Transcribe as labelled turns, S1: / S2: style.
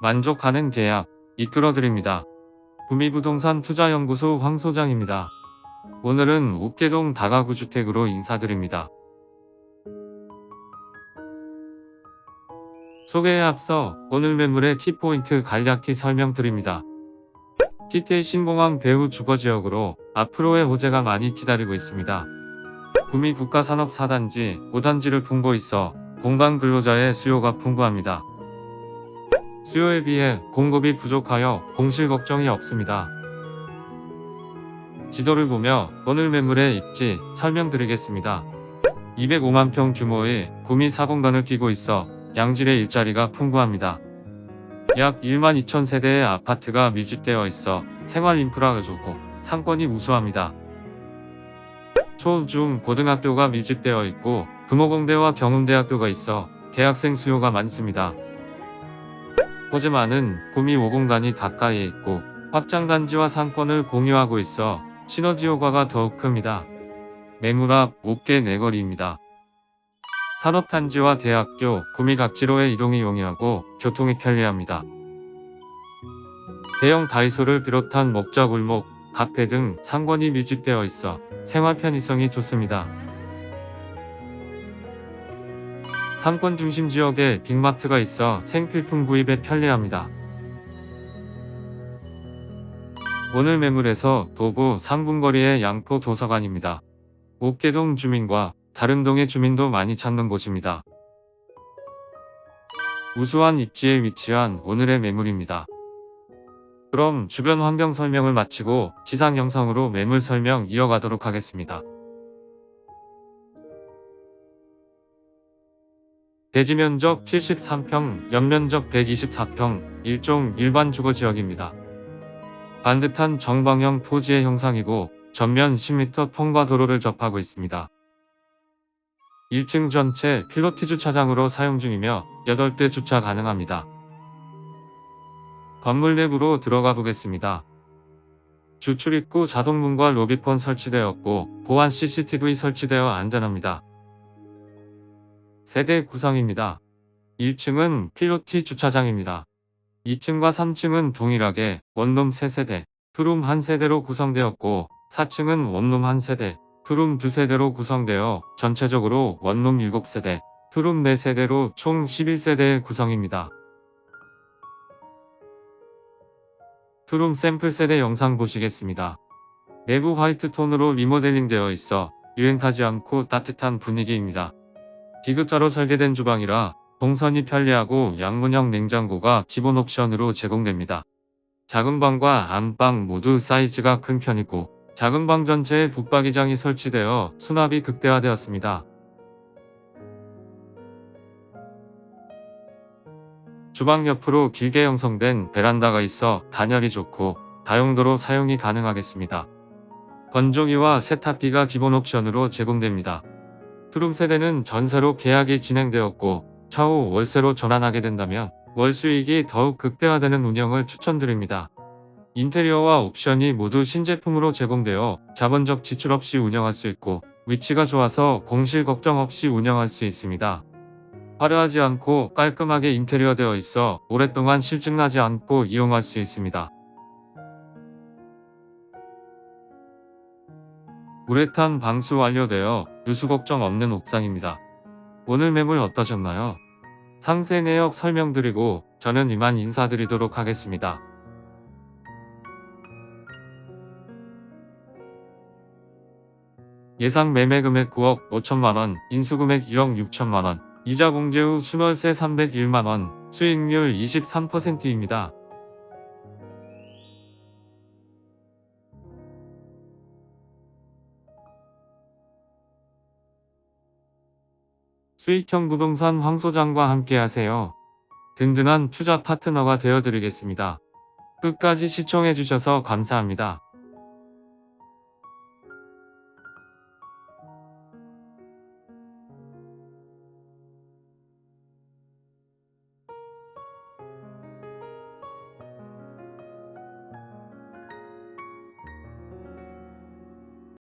S1: 만족하는 계약 이끌어드립니다. 구미부동산 투자연구소 황 소장입니다. 오늘은 옥계동 다가구 주택으로 인사드립니다. 소개에 앞서 오늘 매물의 키포인트 간략히 설명드립니다. TT 신공항 배후 주거지역으로 앞으로의 호재가 많이 기다리고 있습니다. 구미 국가산업 4단지, 5단지를 품고 있어 공간 근로자의 수요가 풍부합니다. 수요에 비해 공급이 부족하여 공실 걱정이 없습니다. 지도를 보며 오늘 매물의 입지 설명드리겠습니다. 205만 평 규모의 구미 4공단을 끼고 있어 양질의 일자리가 풍부합니다. 약 1만 2천 세대의 아파트가 밀집되어 있어 생활 인프라가 좋고 상권이 우수합니다. 초, 중, 고등학교가 밀집되어 있고 금호공대와 경음대학교가 있어 대학생 수요가 많습니다. 호재만은 구미 5공단이 가까이에 있고 확장단지와 상권을 공유하고 있어 시너지 효과가 더욱 큽니다. 매물 앞 5개 내거리입니다. 산업단지와 대학교, 구미 각지로의 이동이 용이하고 교통이 편리합니다. 대형 다이소를 비롯한 먹자 골목, 카페 등 상권이 밀집되어 있어 생활 편의성이 좋습니다. 상권 중심 지역에 빅마트가 있어 생필품 구입에 편리합니다. 오늘 매물에서 도보 3분거리의 양포 도서관입니다. 옥계동 주민과 다른 동의 주민도 많이 찾는 곳입니다. 우수한 입지에 위치한 오늘의 매물입니다. 그럼 주변 환경 설명을 마치고 지상 영상으로 매물 설명 이어가도록 하겠습니다. 대지 면적 73평, 연면적 124평, 일종 일반 주거 지역입니다. 반듯한 정방형 토지의 형상이고 전면 10m 통과 도로를 접하고 있습니다. 1층 전체 필로티 주차장으로 사용 중이며 8대 주차 가능합니다. 건물 내부로 들어가 보겠습니다. 주출입구 자동문과 로비폰 설치되었고 보안 CCTV 설치되어 안전합니다. 세대 구성입니다. 1층은 필로티 주차장입니다. 2층과 3층은 동일하게 원룸 3세대, 투룸 1세대로 구성되었고 4층은 원룸 1세대, 투룸 2세대로 구성되어 전체적으로 원룸 7세대, 투룸 4세대로 총 11세대의 구성입니다. 투룸 샘플 세대 영상 보시겠습니다. 내부 화이트 톤으로 리모델링 되어 있어 유행타지 않고 따뜻한 분위기입니다. 디귿자로 설계된 주방이라 동선이 편리하고 양문형 냉장고가 기본 옵션으로 제공됩니다. 작은 방과 안방 모두 사이즈가 큰 편이고 작은 방 전체에 북박이장이 설치되어 수납이 극대화되었습니다. 주방 옆으로 길게 형성된 베란다가 있어 단열이 좋고 다용도로 사용이 가능하겠습니다. 건조기와 세탁기가 기본 옵션으로 제공됩니다. 투룸 세대는 전세로 계약이 진행되었고 차후 월세로 전환하게 된다면 월 수익이 더욱 극대화되는 운영을 추천드립니다. 인테리어와 옵션이 모두 신제품으로 제공되어 자본적 지출 없이 운영할 수 있고 위치가 좋아서 공실 걱정 없이 운영할 수 있습니다. 화려하지 않고 깔끔하게 인테리어 되어 있어 오랫동안 실증나지 않고 이용할 수 있습니다. 우레탄 방수 완료되어 누수 걱정 없는 옥상입니다. 오늘 매물 어떠셨나요? 상세 내역 설명드리고 저는 이만 인사드리도록 하겠습니다. 예상 매매 금액 9억 5천만원, 인수금액 1억 6천만원, 이자 공제 후 순월세 301만원, 수익률 23%입니다. 수익형 부동산 황 소장과 함께 하세요. 든든한 투자 파트너가 되어드리겠습니다. 끝까지 시청해주셔서 감사합니다.